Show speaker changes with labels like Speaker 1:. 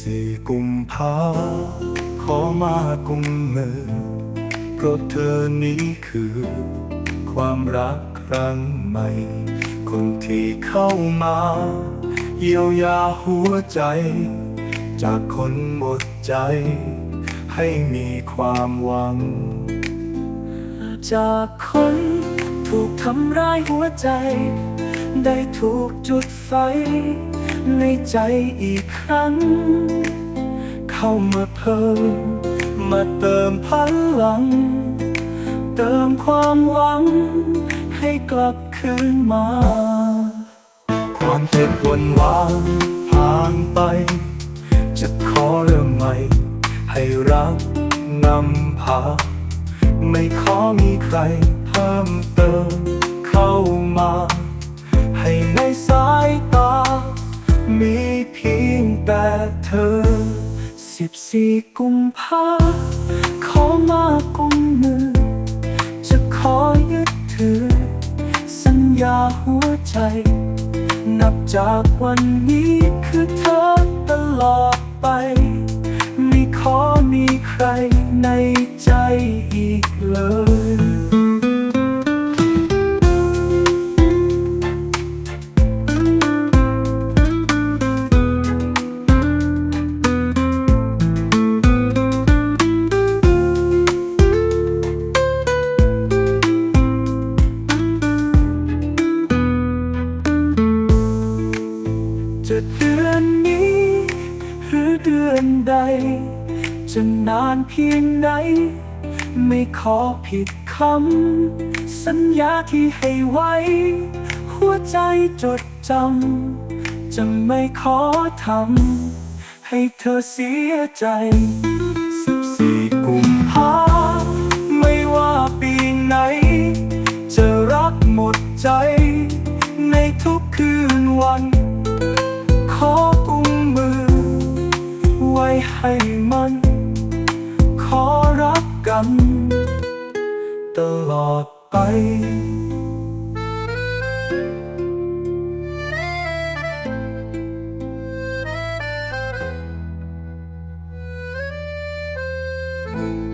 Speaker 1: สี่กุมภาขอมากุมมือเพราะเธอนี้คือ ความรักครั้งใหม่ คนที่เข้ามา เยียวยาหัวใจ จากคนหมดใจ ให้มีความหวัง
Speaker 2: จากคนถูกทำร้ายหัวใจ ได้ถูกจุดไฟ ในใจอีกครั้ง เข้ามาเพิ่ม
Speaker 1: มาเติมพลัง
Speaker 2: เติมความหวัง ให้กลับคืนมา
Speaker 1: ความเจ็บวันวานผ่านไป จะขอเริ่มใหม่ ให้รักนำพา ไม่ขอมีใครเพิ่มเติมเข้ามา มีเพียงแต่เธอ
Speaker 2: 14กุมภาขอมากุมมือ จะขอยึดถือ สัญญาหัวใจ นับจากวันนี้คือเธอตลอดไป ไม่ขอมีใครในใจอีกเลย จะเดือนนี้ หรือเดือนใด จะนานเพียงไหน ไม่ขอผิดคำ สัญญาที่ให้ไว้ หัวใจจดจำ จะไม่ขอทำ ให้เธอเสียใจ
Speaker 1: 14กุมภา
Speaker 2: ไม่ว่าปีไหน จะรักหมดใจ ในทุกคืนวัน ว้ให้มัน ขอรักกัน ตลอดไป嗯。